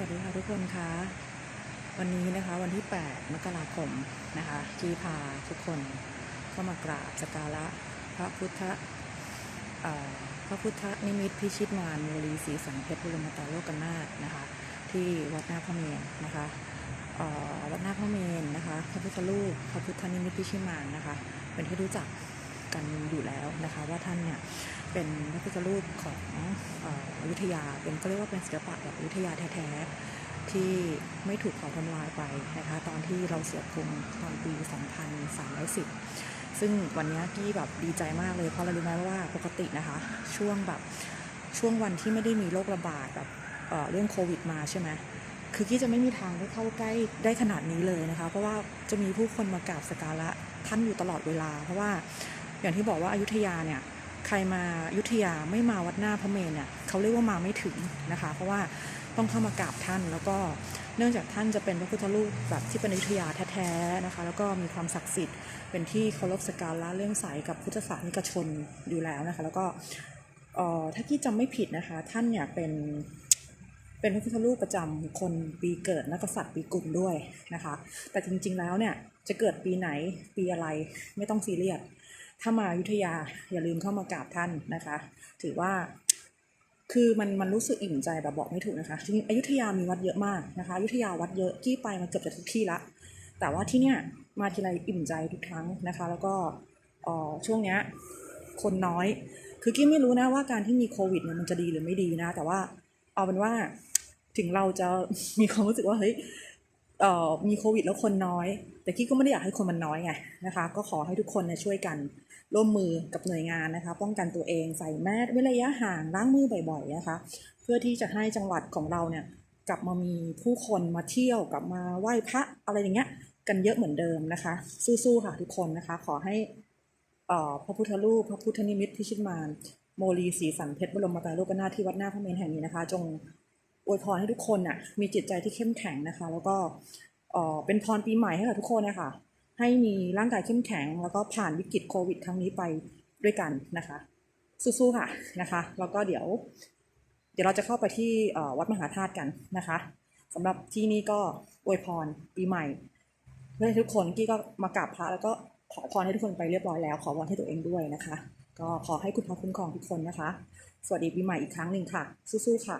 วัสดีค่ะทุกคนคะวันนี้นะคะวันที่ 8 มกราคมนะคะที่พาทุกคนเข้ามากราบสักการะพระพุทธพระพุทธนิมิตพิชิตมารโมลีศรีสังเพชรบรมตาโลกนาถนะคะ ที่วัดหน้าพระเมรนะคะวัดหน้าพระเมรนะคะพระพุทธรูปพระพุทธนิมิตพิชิตมารนะคะ เป็นที่รู้จัก กันอยู่แล้วนะคะ ว่าท่านเนี่ยเป็นพระพุทธรูปของอยุธยาเป็นก็เรียกว่าเป็นศิลปะแบบอยุธยาแท้ๆที่ไม่ถูกเผาทำลายไปนะคะตอนที่เราเสียกรุงตอนปี 2310 ซึ่งวันนี้กี้แบบดีใจมากเลยเพราะเรารู้ไหมว่าปกตินะคะ ช่วงแบบช่วงวันที่ไม่ได้มีโรคระบาดแบบเเรื่องโควิดมาใช่ไหมคือกี้จะไม่มีทางได้เข้าใกล้ได้ขนาดนี้เลยนะคะ เพราะว่าจะมีผู้คนมากราบสกการะท่านอยู่ตลอดเวลา เพราะว่า อย่างที่บอกว่าอายุทยาเนี่ยใครมาอยุธยาไม่มาวัดหน้าพระเมรุเนี่ยเขาเรียกว่ามาไม่ถึงนะคะ เพราะว่าต้องเข้ามากราบท่านแล้วก็เนื่องจากท่านจะเป็นพระพุทธรูปแบบที่เป็นอยุธยาแท้ๆนะคะ แล้วก็มีความศักดิ์สิทธิ์เป็นที่เคารพสักการะเรื่องใสกับพุทธศาสนิกชนอยู่แล้วนะคะ แล้วก็ถ้ากี้จำไม่ผิดนะคะ ท่านเนี่ยเป็นเป็นพระพุทธรูปประจำคนปีเกิดนักษัตริย์ปีกุลด้วยนะคะ แต่จริงๆแล้วเนี่ยจะเกิดปีไหนปีอะไรไม่ต้องซีเรียส ถ้ามาอยุธยาอย่าลืมเข้ามากราบท่านนะคะ ถือว่าคือมันมันรู้สึกอิ่มใจแบบบอกไม่ถูกนะคะจริงอยุธยามีวัดเยอะมากนะคะอยุธยาวัดเยอะกี้ไปมาเกือบจะทุกที่ละ แต่ว่าที่เนี่ยมาทีไรอิ่มใจทุกครั้งนะคะ แล้วก็ออช่วงเนี้ยคนน้อย คือกี้ไม่รู้นะว่าการที่มีโควิดเนี่ยมันจะดีหรือไม่ดีนะ แต่ว่าเอาเป็นว่าถึงเราจะมีความรู้สึกว่าเฮ้ย มีโควิดแล้วคนน้อย แต่กี้ก็ไม่ได้อยากให้คนมันน้อยไงนะคะ ก็ขอให้ทุกคนนี่ยช่วยกันร่วมมือกับหน่วยงานนะคะ ป้องกันตัวเองใส่แมสเว้นระยะห่างล้างมือบ่อยๆนะคะ เพื่อที่จะให้จังหวัดของเราเนี่ยกลับมามีผู้คนมาเที่ยวกลับมาไหว้พระอะไรอย่างเงี้ย กันเยอะเหมือนเดิมนะคะ สู้ๆค่ะทุกคนนะคะ ขอให้ออพระพุทธรูปพระพุทธนิมิตพิชิตมารโมลีศรีสันเพชรบรมาตาโลกนาที่วัดหน้าพระเมรุแห่งนี้นะคะ จง อวยพรให้ทุกคนน่ะมีจิตใจที่เข้มแข็งนะคะ แล้วก็เออเป็นพรปีใหม่ให้กับทุกคนนะคะให้มีร่างกายเข้มแข็ง แล้วก็ผ่านวิกฤตโควิดครั้งนี้ไปด้วยกันนะคะ สู้ๆค่ะนะคะ แล้วก็เดี๋ยว เดี๋ยวเราจะเข้าไปที่วัดมหาธาตุกันนะคะสำหรับที่นี่ก็อวยพรปีใหม่เพื่อทุกคนกี้ก็มากราบพระแล้วก็ขอพรให้ทุกคนไปเรียบร้อยแล้ว ขอพรให้ตัวเองด้วยนะคะ ก็ขอให้คุณพระคุ้มครองทุกคนนะคะ สวัสดีปีใหม่อีกครั้งหนึ่งค่ะ สู้ๆค่ะ